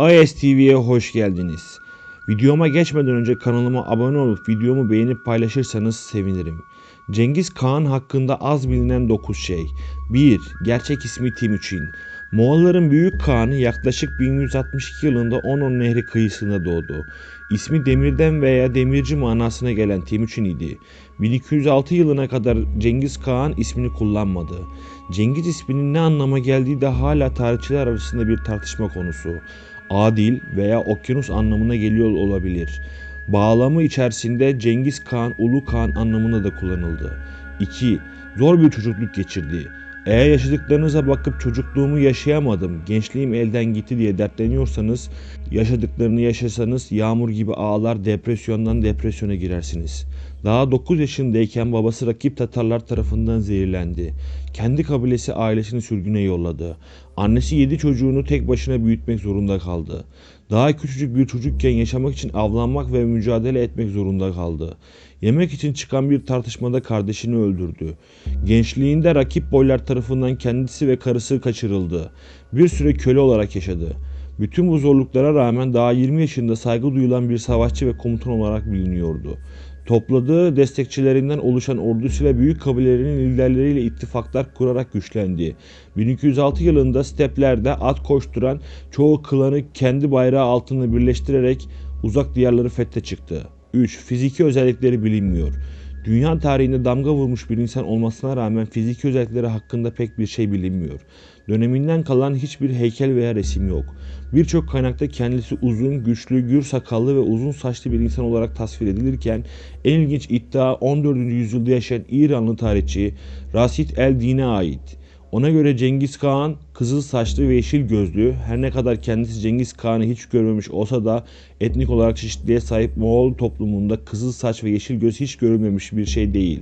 AES TV'ye hoş geldiniz. Videoma geçmeden önce kanalıma abone olup videomu beğenip paylaşırsanız sevinirim. Cengiz Kağan hakkında az bilinen 9 şey. 1. Gerçek ismi Timuçin. Moğolların Büyük Kağan'ı yaklaşık 1162 yılında Onon Nehri kıyısında doğdu. İsmi demirden veya demirci manasına gelen Timuçin idi. 1206 yılına kadar Cengiz Kağan ismini kullanmadı. Cengiz isminin ne anlama geldiği de hala tarihçiler arasında bir tartışma konusu. Adil veya okyanus anlamına geliyor olabilir. Bağlamı içerisinde Cengiz Kağan, Ulu Kağan anlamında da kullanıldı. 2. Zor bir çocukluk geçirdi. Eğer yaşadıklarınıza bakıp çocukluğumu yaşayamadım, gençliğim elden gitti diye dertleniyorsanız, yaşadıklarını yaşasanız yağmur gibi ağlar depresyondan depresyona girersiniz. Daha 9 yaşındayken babası rakip Tatarlar tarafından zehirlendi. Kendi kabilesi ailesini sürgüne yolladı. Annesi 7 çocuğunu tek başına büyütmek zorunda kaldı. Daha küçücük bir çocukken yaşamak için avlanmak ve mücadele etmek zorunda kaldı. Yemek için çıkan bir tartışmada kardeşini öldürdü. Gençliğinde rakip boylar tarafından kendisi ve karısı kaçırıldı. Bir süre köle olarak yaşadı. Bütün bu zorluklara rağmen daha 20 yaşında saygı duyulan bir savaşçı ve komutan olarak biliniyordu. Topladığı destekçilerinden oluşan ordusuyla büyük kabilelerin liderleriyle ittifaklar kurarak güçlendi. 1206 yılında steplerde at koşturan çoğu klanı kendi bayrağı altında birleştirerek uzak diyarları fethe çıktı. 3. Fiziki özellikleri bilinmiyor. Dünya tarihinde damga vurmuş bir insan olmasına rağmen fiziki özellikleri hakkında pek bir şey bilinmiyor. Döneminden kalan hiçbir heykel veya resim yok. Birçok kaynakta kendisi uzun, güçlü, gür sakallı ve uzun saçlı bir insan olarak tasvir edilirken en ilginç iddia 14. yüzyılda yaşayan İranlı tarihçi Rasit el-Din'e ait. Ona göre Cengiz Kağan kızıl saçlı ve yeşil gözlü her ne kadar kendisi Cengiz Kağan'ı hiç görmemiş olsa da etnik olarak çeşitliliğe sahip Moğol toplumunda kızıl saç ve yeşil göz hiç görülmemiş bir şey değil.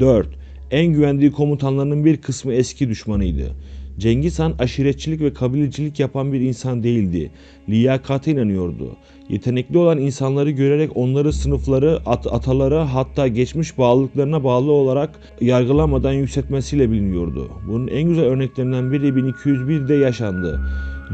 4. En güvendiği komutanlarının bir kısmı eski düşmanıydı. Cengiz Han aşiretçilik ve kabilecilik yapan bir insan değildi. Liyakata inanıyordu. Yetenekli olan insanları görerek onları sınıfları, at ataları hatta geçmiş bağlılıklarına bağlı olarak yargılamadan yükseltmesiyle biliniyordu. Bunun en güzel örneklerinden biri 1201'de yaşandı.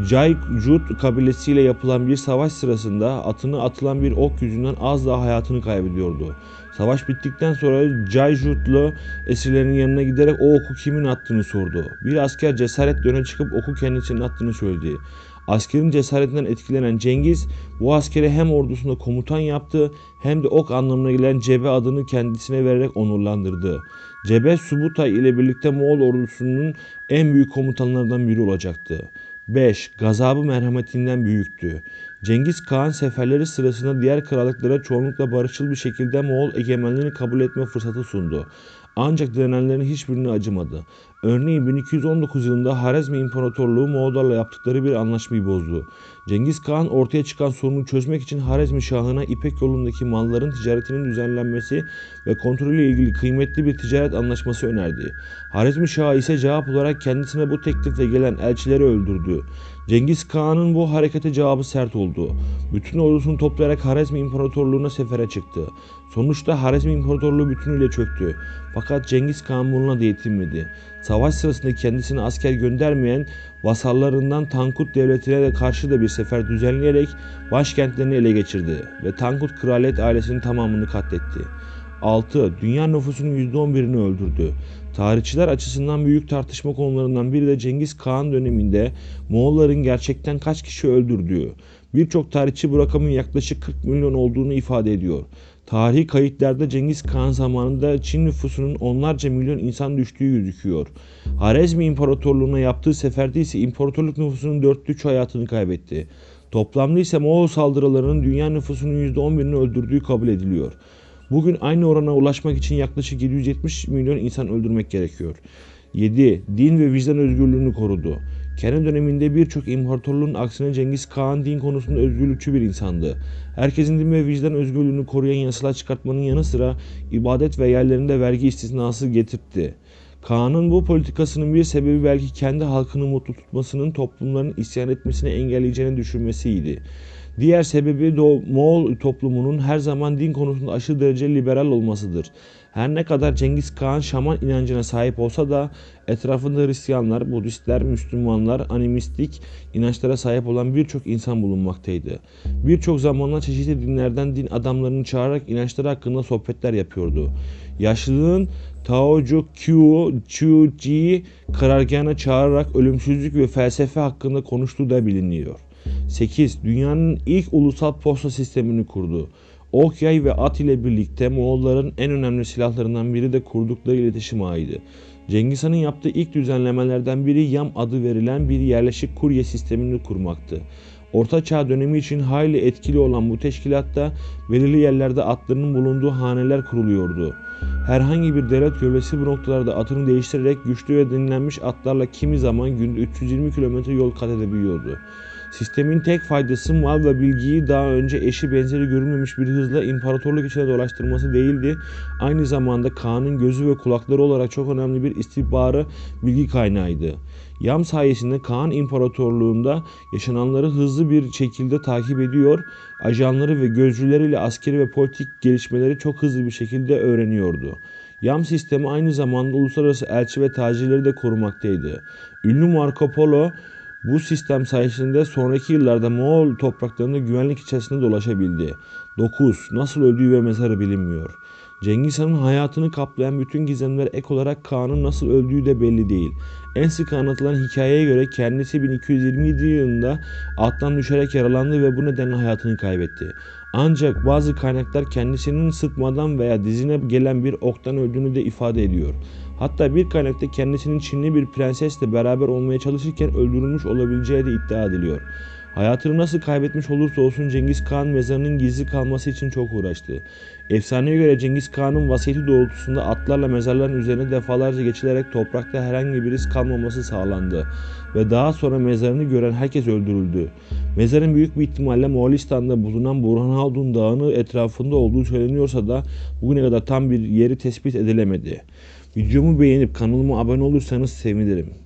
Jayjut kabilesiyle yapılan bir savaş sırasında atını atılan bir ok yüzünden az daha hayatını kaybediyordu. Savaş bittikten sonra Jayjutlu esirlerin yanına giderek o oku kimin attığını sordu. Bir asker cesaretle öne çıkıp oku kendisinin attığını söyledi. Askerin cesaretinden etkilenen Cengiz bu askere hem ordusunda komutan yaptı hem de ok anlamına gelen Cebe adını kendisine vererek onurlandırdı. Cebe Subutay ile birlikte Moğol ordusunun en büyük komutanlarından biri olacaktı. 5. Gazabı merhametinden büyüktü. Cengiz Kağan seferleri sırasında diğer krallıklara çoğunlukla barışçıl bir şekilde Moğol egemenliğini kabul etme fırsatı sundu. Ancak direnenlerin hiçbirine acımadı. Örneğin 1219 yılında Harezmi İmparatorluğu Moğollarla yaptıkları bir anlaşmayı bozdu. Cengiz Kağan ortaya çıkan sorunu çözmek için Harezmi Şahı'na İpek yolundaki malların ticaretinin düzenlenmesi ve kontrolü ilgili kıymetli bir ticaret anlaşması önerdi. Harezmi Şahı ise cevap olarak kendisine bu teklifle gelen elçileri öldürdü. Cengiz Kağan'ın bu harekete cevabı sert oldu. Bütün ordusunu toplayarak Harezmi İmparatorluğu'na sefere çıktı. Sonuçta Harezmi İmparatorluğu bütünüyle çöktü. Fakat Cengiz Kağan bununla da yetinmedi. Savaş sırasında kendisine asker göndermeyen vasallarından Tankut devletine de karşı da bir sefer düzenleyerek başkentlerini ele geçirdi ve Tankut kraliyet ailesinin tamamını katletti. 6. Dünya nüfusunun %11'ini öldürdü. Tarihçiler açısından büyük tartışma konularından biri de Cengiz Kağan döneminde Moğolların gerçekten kaç kişi öldürdüğü. Birçok tarihçi bu rakamın yaklaşık 40 milyon olduğunu ifade ediyor. Tarihi kayıtlarda Cengiz Kağan zamanında Çin nüfusunun onlarca milyon insan düştüğü gözüküyor. Harezmi İmparatorluğu'na yaptığı seferde ise imparatorluk nüfusunun dörtte üçü hayatını kaybetti. Toplamda ise Moğol saldırılarının dünya nüfusunun %11'ini öldürdüğü kabul ediliyor. Bugün aynı orana ulaşmak için yaklaşık 770 milyon insan öldürmek gerekiyor. 7. Din ve vicdan özgürlüğünü korudu. Kendi döneminde birçok imparatorluğun aksine Cengiz Kağan din konusunda özgürlükçü bir insandı. Herkesin din ve vicdan özgürlüğünü koruyan yasalar çıkartmanın yanı sıra ibadet ve yerlerinde vergi istisnası getirtti. Kaan'ın bu politikasının bir sebebi belki kendi halkını mutlu tutmasının toplumların isyan etmesini engelleyeceğini düşünmesiydi. Diğer sebebi de Moğol toplumunun her zaman din konusunda aşırı derece liberal olmasıdır. Her ne kadar Cengiz Kağan şaman inancına sahip olsa da etrafında Hristiyanlar, Budistler, Müslümanlar, animistik inançlara sahip olan birçok insan bulunmaktaydı. Birçok zamanlar çeşitli dinlerden din adamlarını çağırarak inançları hakkında sohbetler yapıyordu. Yaşlılığın Taocu Qiu Chu Ji'yi karargahına çağırarak ölümsüzlük ve felsefe hakkında konuştuğu da biliniyor. 8. Dünyanın ilk ulusal posta sistemini kurdu. Ok yay ve at ile birlikte Moğolların en önemli silahlarından biri de kurdukları iletişim ağıydı. Cengiz Han'ın yaptığı ilk düzenlemelerden biri Yam adı verilen bir yerleşik kurye sistemini kurmaktı. Orta Çağ dönemi için hayli etkili olan bu teşkilatta belirli yerlerde atlarının bulunduğu haneler kuruluyordu. Herhangi bir devlet gölgesi bu noktalarda atını değiştirerek güçlü ve dinlenmiş atlarla kimi zaman günde 320 km yol kat edebiliyordu. Sistemin tek faydası mal ve bilgiyi daha önce eşi benzeri görülmemiş bir hızla imparatorluk içine dolaştırması değildi. Aynı zamanda Kaan'ın gözü ve kulakları olarak çok önemli bir istihbarı bilgi kaynağıydı. Yam sayesinde Kaan İmparatorluğunda yaşananları hızlı bir şekilde takip ediyor, ajanları ve gözcüleriyle askeri ve politik gelişmeleri çok hızlı bir şekilde öğreniyordu. Yam sistemi aynı zamanda uluslararası elçi ve tacirleri de korumaktaydı. Ünlü Marco Polo bu sistem sayesinde sonraki yıllarda Moğol topraklarında güvenlik içerisinde dolaşabildi. 9. Nasıl öldüğü ve mezarı bilinmiyor. Cengiz Han'ın hayatını kaplayan bütün gizemler ek olarak Kaan'ın nasıl öldüğü de belli değil. En sık anlatılan hikayeye göre kendisi 1227 yılında attan düşerek yaralandı ve bu nedenle hayatını kaybetti. Ancak bazı kaynaklar kendisinin sıtmadan veya dizine gelen bir oktan öldüğünü de ifade ediyor. Hatta bir kaynakta kendisinin Çinli bir prensesle beraber olmaya çalışırken öldürülmüş olabileceği de iddia ediliyor. Hayatını nasıl kaybetmiş olursa olsun Cengiz Kağan mezarının gizli kalması için çok uğraştı. Efsaneye göre Cengiz Kağan'ın vasiyeti doğrultusunda atlarla mezarların üzerine defalarca geçilerek toprakta herhangi bir iz kalmaması sağlandı ve daha sonra mezarını gören herkes öldürüldü. Mezarın büyük bir ihtimalle Moğolistan'da bulunan Burhan Haldun Dağı'nın etrafında olduğu söyleniyorsa da bugüne kadar tam bir yeri tespit edilemedi. Videomu beğenip kanalıma abone olursanız sevinirim.